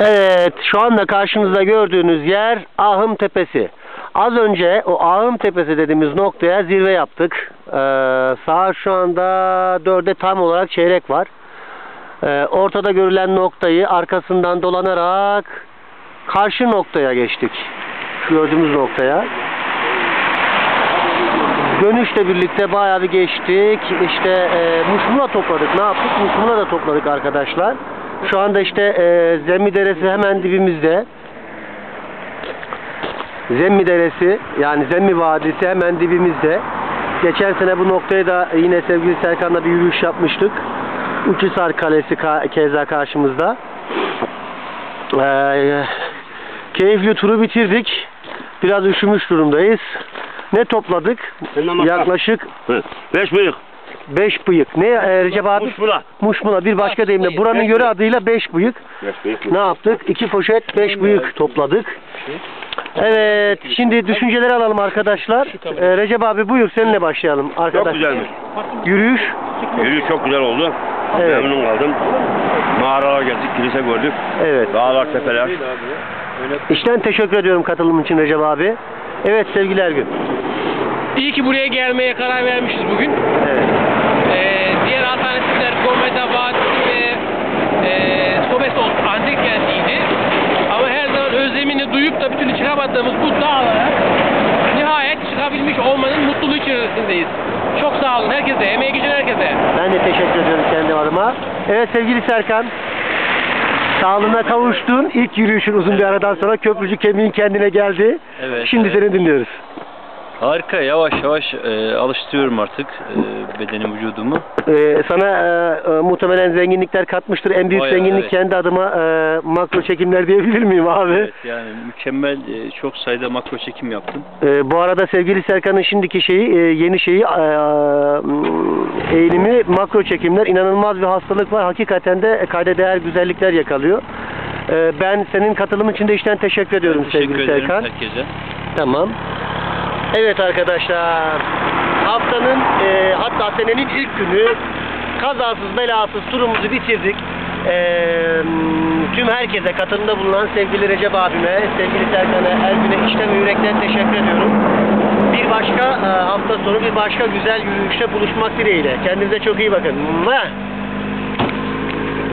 Evet, şu anda karşınızda gördüğünüz yer Ahım Tepesi. Az önce o Ahım Tepesi dediğimiz noktaya zirve yaptık. Ee, saat şu anda dörde tam olarak çeyrek var. Ee, ortada görülen noktayı arkasından dolanarak karşı noktaya geçtik. Şu gördüğümüz noktaya. Dönüşle birlikte bayağı bir geçtik. İşte e, muşmula topladık. Ne yaptık? Muşmula da topladık arkadaşlar. Şu anda işte e, Zemmi Deresi hemen dibimizde. Zemmi Deresi yani Zemmi Vadisi hemen dibimizde. Geçen sene bu noktaya da yine sevgili Serkan'la bir yürüyüş yapmıştık. Uçhisar Kalesi ka- keza karşımızda. Ee, keyifli turu bitirdik. Biraz üşümüş durumdayız. Ne topladık? Yaklaşık. Beş bıyık. 5 bıyık. Ne e, Recep abi? Muşmula. Muşmula. Bir başka deyimle buranın Beş yöre bıyık. adıyla 5 bıyık. Beş bıyık. Ne yaptık? 2 poşet 5 bıyık topladık. Evet. Şimdi düşünceleri alalım arkadaşlar. Ee, Recep abi buyur seninle başlayalım Çok arkadaş. güzelmiş. Yürüyüş. Yürüyüş çok güzel oldu. Evet. Memnun kaldım. Mağaralar gezdik, kilise gördük. Evet. Dağlar, tepeler. İşten teşekkür ediyorum katılım için Recep abi. Evet sevgili Ergün. İyi ki buraya gelmeye karar vermişiz bugün. Evet. Ee, diğer alternatifler Gometa Vadisi ve e, Sobesos antik kentiydi. Ama her zaman özlemini duyup da türlü çıkamadığımız bu dağlara nihayet çıkabilmiş olmanın mutluluğu içerisindeyiz. Çok sağ olun herkese, emeği geçen herkese. Ben de teşekkür ediyorum kendi adıma. Evet sevgili Serkan. Sağlığına kavuştun. İlk yürüyüşün uzun bir aradan sonra köprücü kemiğin kendine geldi. Evet, Şimdi evet. seni dinliyoruz. Harika yavaş yavaş e, alıştırıyorum artık e, bedenim vücudumu. Ee, sana e, e, muhtemelen zenginlikler katmıştır. En büyük Bayağı, zenginlik evet. kendi adıma e, makro çekimler diyebilir miyim abi? Evet yani mükemmel e, çok sayıda makro çekim yaptım. Ee, bu arada sevgili Serkan'ın şimdiki şeyi, e, yeni şeyi, e, e, eğilimi makro çekimler. inanılmaz bir hastalık var. Hakikaten de kayda değer güzellikler yakalıyor. Ee, ben senin katılım için de işten teşekkür ediyorum Teşekkür sevgili ederim Serkan. herkese. Tamam. Evet arkadaşlar. Haftanın e, hatta senenin ilk günü kazasız belasız turumuzu bitirdik. E, tüm herkese katılımda bulunan sevgili Recep abime, sevgili Serkan'a, Ergün'e içten yürekten teşekkür ediyorum. Bir başka e, hafta sonu bir başka güzel yürüyüşte buluşmak dileğiyle. Kendinize çok iyi bakın. Mua!